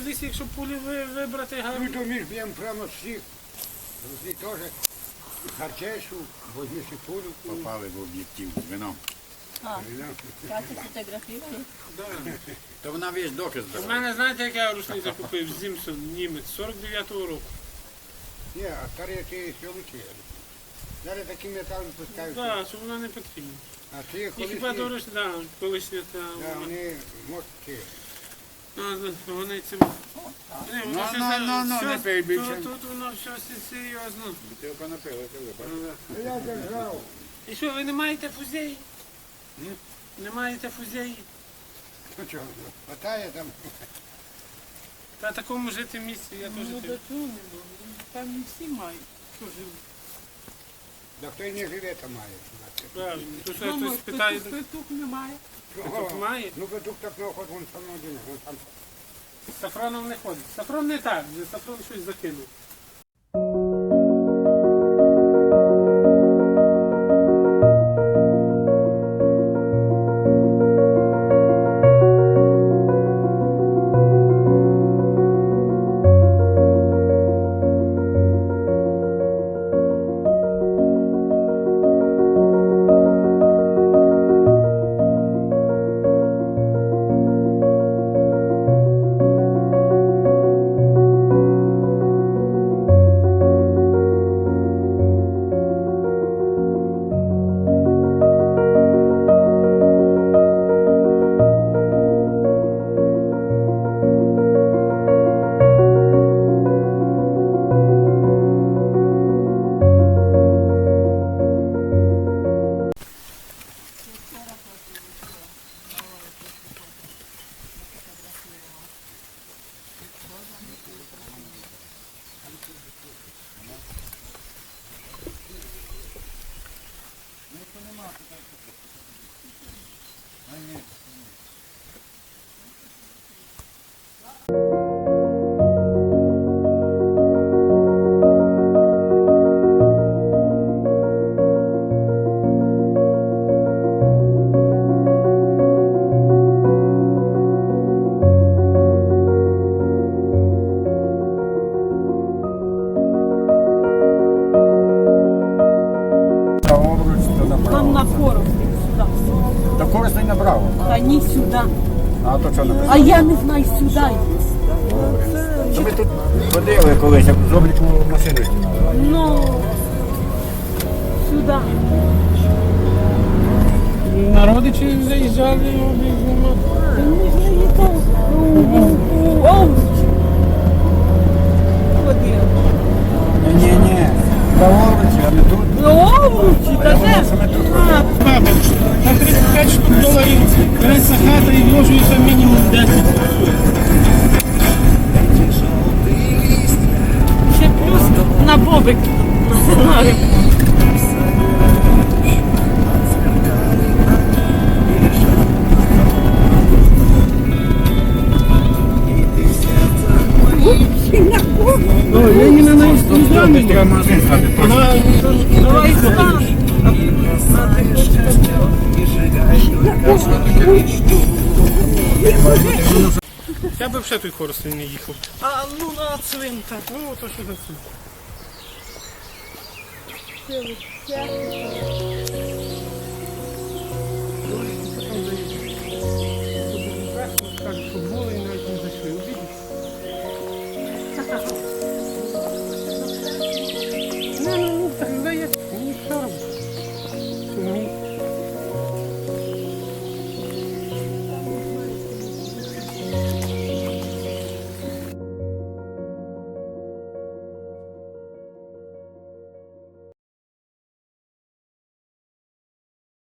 В лісі, якщо пулі ви- вибрати гарно. Ну, то ми ж б'ємо прямо всіх. Друзі теж харчешу, возьми си пулю. Попали в об'єктив з вином. Катя фотографували. То вона весь доказ У мене, знаєте, як я рушницю купив Зімсон, німець, 49-го року. Ні, а старі ті ще лучше. Зараз такі метали пускають. Так, що вона не потрібна. А ті І хіба дорож, да, колишня та Да, вона. вони мотки. Ну, вони цим. Ні, Ну, воно все ну, ну, ну, не пий більше. Тут, тут воно все се- серйозно. Ти понапила, ти вибач. Я держав. І що, ви не маєте фузей? Не маєте фузей? Ну чого, хватає там. Та такому жити місці я теж. Ну, до чого не було? Там не всі мають. Хто живе? Да хто й не живе, то має. Правильно. То що Мама, питає, петух- Петух немає. Петух має? Ну, петух так не охот, він сам один. Сафроном не ходить. Сафрон не так, Сафрон щось закинув. Aynen. Корисний направо. Та ні сюди. А то що написано? А я не знаю сюди. То ми тут ходили колись, як з обліку машину знімали. Ну, сюди. Народичі заїжджали обігнемо. Та не знаю, то у-. Ні, ні, праворуч, а не тут. Ну, овочі, та де? На 35 штук доларів береться хата і вложується мінімум 10. ще плюс на бобик. насилаю. О, Леніна на Інстаграмі. Треба магазин Я би вже той хоростень не їхав. А ну на цвинтар. Ну, то що за? Це